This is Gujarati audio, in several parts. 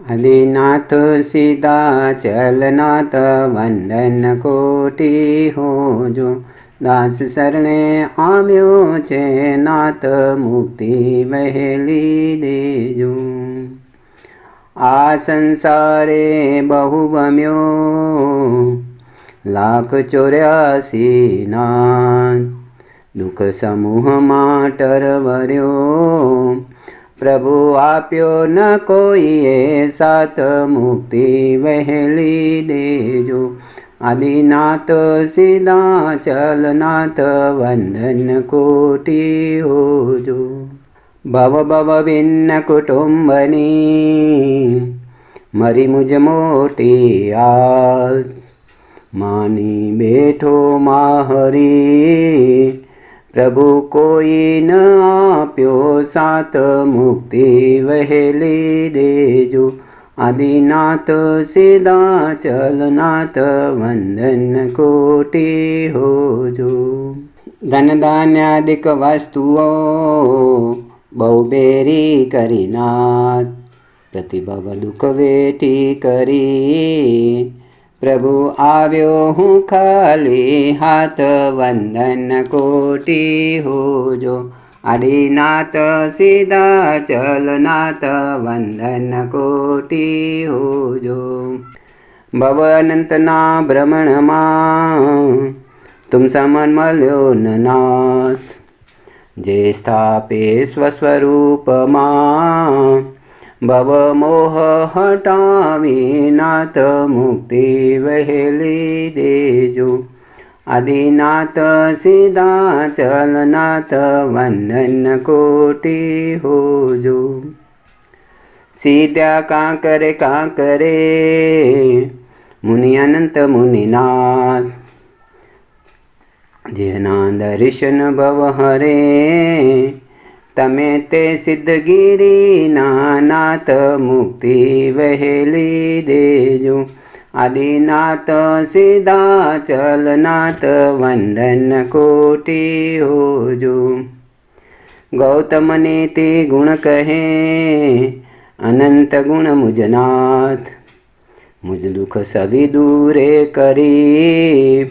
આદિનાથ સીધા ચલનાથ વંદન કોટી હોજો દાસ શરણે આવ્યો છે નાથ મુક્તિ વહેલી દેજો આ સંસારે બહુ ગમ્યો લાખ ચોર્યાસી નાથ દુઃખ સમૂહમાં ટરવર્યો પ્રભુ આપ્યો ન કોઈએ સાત મુક્તિ વહેલી દેજો. આદિનાથ સીધા ચલનાથ વંદન કોટી હોજો. ભવ ભવ ભિન્ન કુટુંબની, મરી મુજ મોટી આ માની બેઠો માહરી પ્રભુ કોઈ ન આપ્યો સાત મુક્તિ વહેલી દેજો. આદિનાથ સીધા ચલનાથ વંદન કોટી હોજો. ધન ધાન્યાદિક વસ્તુઓ બહુ બેરી કરી નાથ પ્રતિભવ દુઃખ વેઠી કરી પ્રભુ આવ્યો હું ખાલી હાથ વંદન કોટી હોજો આદિનાથ સીધા ચલનાથ વંદન કોટી હોજો ભવ અનંતના ભ્રમણમાં તુમ સમન મળ્યો ન નાથ જે સ્થાપે સ્વસ્વરૂપમાં भवमोहटाविनाथ मुक्ति वहली देजो आदिनाथ सीता चलनाथ वन्दन कोटि भोजो सीता काङ्करे काकरे मुनि अनन्तमुनिनाथ जना दर्शन भव हरे તમે તે સિદ્ધગીરીના નાથ મુક્તિ વહેલી દેજો. આદિનાથ સીધા ચલનાથ વંદન કોટી હોજો. ગૌતમને તે ગુણ કહે, અનંત ગુણ મુજનાથ. મુજ દુઃખ સવિ દૂરે કરી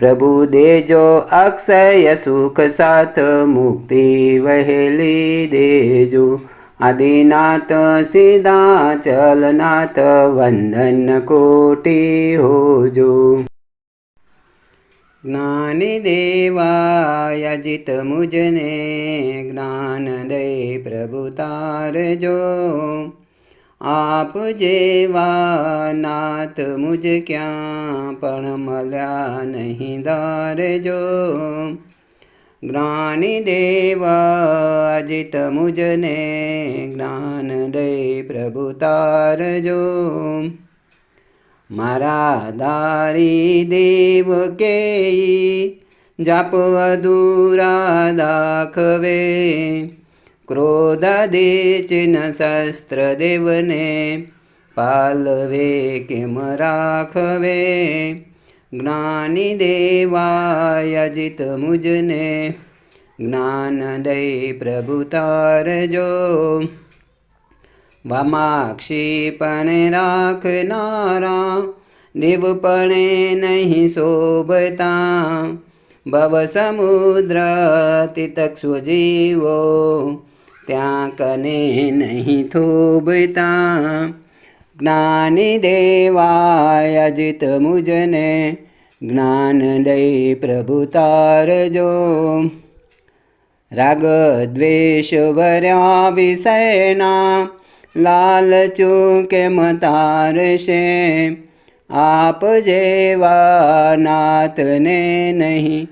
પ્રભુ દેજો અક્ષય સુખ સાથ મુક્તિ વહેલી દેજો. આદિનાથ સીધા ચલનાથ વંદન કોટી હોજો. જ્ઞાની દેવાય અજિત મુજને જ્ઞાન દે પ્રભુ તારજો. આપ જેવા નાથ મુજ ક્યાં પણ મળ્યા નહીં ધારજો જ્ઞાની દેવ અજિત મુજને જ્ઞાન દે પ્રભુ તારજો મારા દારી દેવ કે જાપ અધૂરા દાખવે. ક્રોધાદેચન શસ્ત્ર દેવને પાલવે કેમ રાખવે જ્ઞાની દેવાય અજિત મુજને જ્ઞાન દઈ પ્રભુ તારજો વામાક્ષી પણ રાખનારા દેવપણે નહીં શોભતા ભવ સમુદ્ર તિતક્ષુ જીવો ત્યાં કને નહીં થોભતા. જ્ઞાની દેવાય અજિત મુજને, જ્ઞાન દઈ પ્રભુ તારજો. રાગ દ્વેષ વર્યા વિષયના લાલચો કેમ તારશે આપ જેવા નાથને નહીં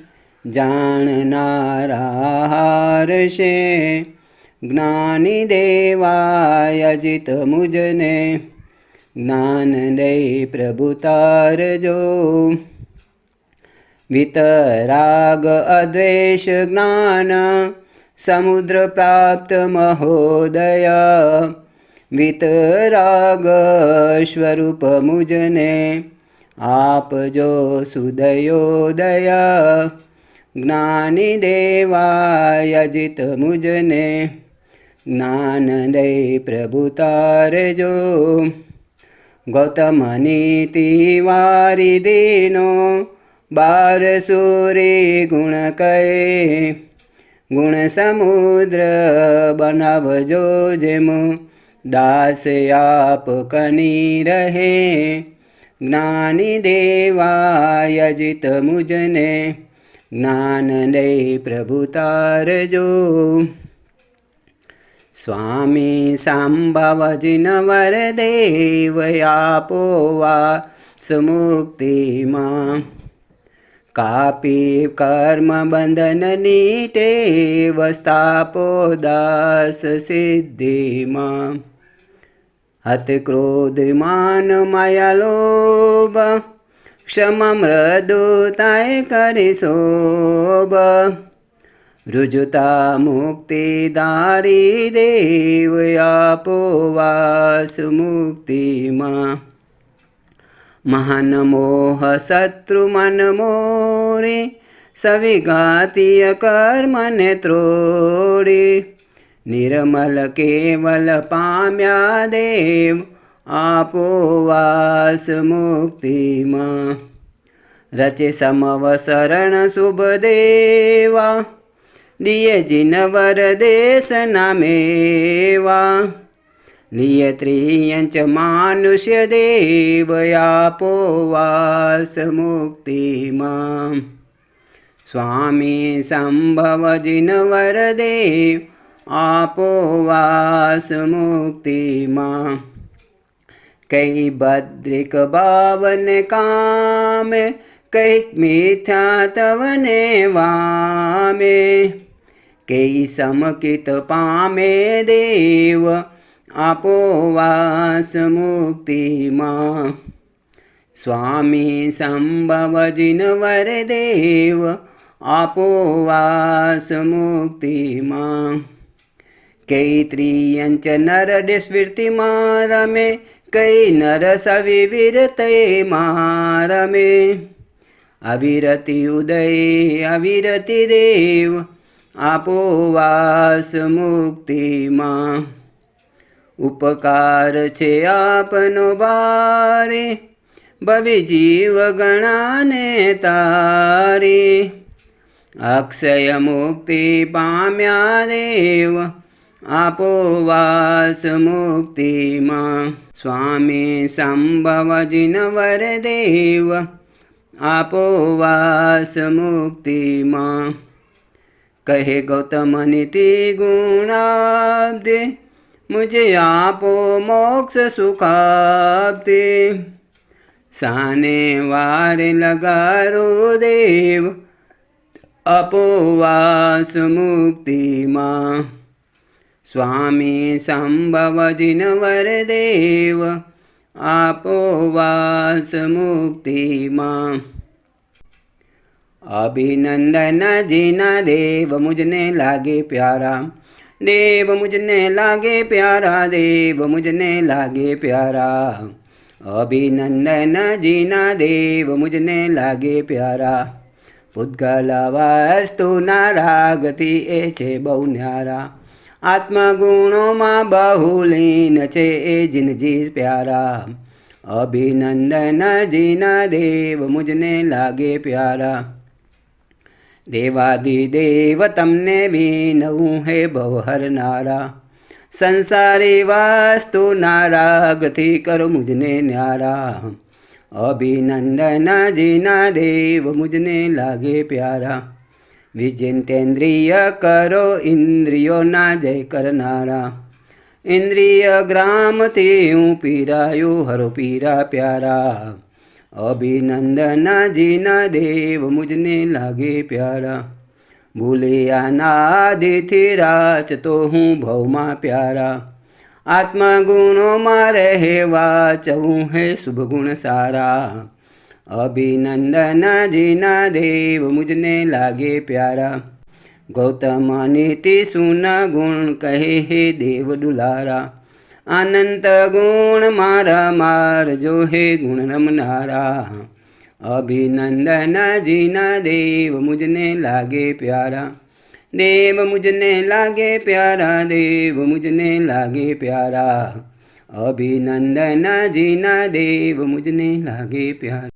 જાણનારા હારશે. જ્ઞાની દેવાય અજિત મુજને. જ્ઞાન દઈ પ્રભુ તારજો. વિતરાગ અદ્વેષ જ્ઞાન, સમુદ્ર પ્રાપ્ત મહોદય. વિતરાગ સ્વરૂપ મુજને, આપજો સુદયોદય. જ્ઞાની દેવાય અજિત મુજને. જ્ઞાન દઈ પ્રભુ તારજો ગૌતમ તિવારી વારી દીનો. બાર સૂરી ગુણ કહે ગુણ સમુદ્ર બનાવજો જેમ. દાસ આપ કની રહે. જ્ઞાની દેવાય અજિત મુજને. જ્ઞાન દઈ પ્રભુ તારજો स्वामी साम्भवजिनवरदेवयापोवा सुमुक्तिमां कापि कर्मबन्धननीतेवस्तापो दाससिद्धि मां अतिक्रोधमानमय लोभ करिशोभ રુજુતા મુક્તિ દારી દેવ આપો વાસ મુક્તિમાં મહાન મોહ શત્રુ મન મોરે સવિઘાતીય કર્મને ત્રોડે નિર્મલ કેવલ પામ્યા દેવ આપો વાસ મુક્તિમાં રચે સમવસરણ શુભ દેવા दीयजिनवरदेशनमेवा नियत्रियं च मानुषदेवयापोवासमुक्तिमा स्वामी संभवजिनवरदेवापोवासमुक्तिमां कै भद्रिकभावनकामे कैमिथा तवने वामे। के समकितपामे देव आपोवासमुक्ति मा। स्वामी संभवजिनवरेदेव आपोवासमुक्ति मा। कै त्रियं च नरदिस्मिति मारमे कै नरसविरते अविरति उदये अविरतिरे આપો વાસ મુક્તિમાં. ઉપકાર છે આપનો બારે, ભવિ જીવ ગણાને તારે. અક્ષય મુક્તિ પામ્યા દેવ આપો વાસ મુક્તિમાં. સ્વામી સંભવ જીનવર દેવ, આપો વાસ મુક્તિમાં. કહે ગૌતમ નીતિ ગુણાબ્દે, મુજે આપો મોક્ષ સુખાબ્દે. સાને વારે લગારો દેવ, અપોવાસ મુક્તિમાં. સ્વામી સંભવ જીનવર દેવ, આપો વાસ મુક્તિમાં. અભિનંદન જીના દેવ મુજને લાગે પ્યારા. દેવ મુજને લાગે પ્યારા દેવ મુજને લાગે પ્યારા. અભિનંદન જીના દેવ મુજને લાગે પ્યારા. પૂતગલ વસ્તુના રાગથી એ છે બહુ ન્યારા. આત્મગુણોમાં બહુલીન છે એ જીનજી પ્યારા. અભિનંદન જીના દેવ મુજને લાગે પ્યારા. દેવાદિદેવ તમને વિનવું હે ભવહરનારા સંસારી વાસ્તુ નારાગથી કરો મુજને ન્યારા. અભિનંદનજીના દેવ મુજને લાગે પ્યારા. વિજિંતેન્દ્રિય કરો ઇન્દ્રિયોના જય કરનારા. ઇન્દ્રિય ગ્રામથી હું પીરાયું હરો પીરા પ્યારા. અભિનંદન જીના દેવ મુજને લાગે પ્યારા. ભૂલિયાના દેથી રાચ તો હું ભવમાં પ્યારા. આત્મગુણોમાં રહેવા ચવું હે શુભ ગુણ સારા. અભિનંદન જીના દેવ મુજને લાગે પ્યારા. ગૌતમ નીતિ સુના ગુણ કહે હે દેવ દુલારા. અનંત ગુણ મારા માર જો હે ગુણ રમનારા. અભિનંદનજીના દેવ મુજને લાગે પ્યારા. દેવ મુજને લાગે પ્યારા, દેવ મુજને લાગે પ્યારા. અભિનંદનજીના દેવ મુજને લાગે પ્યારા.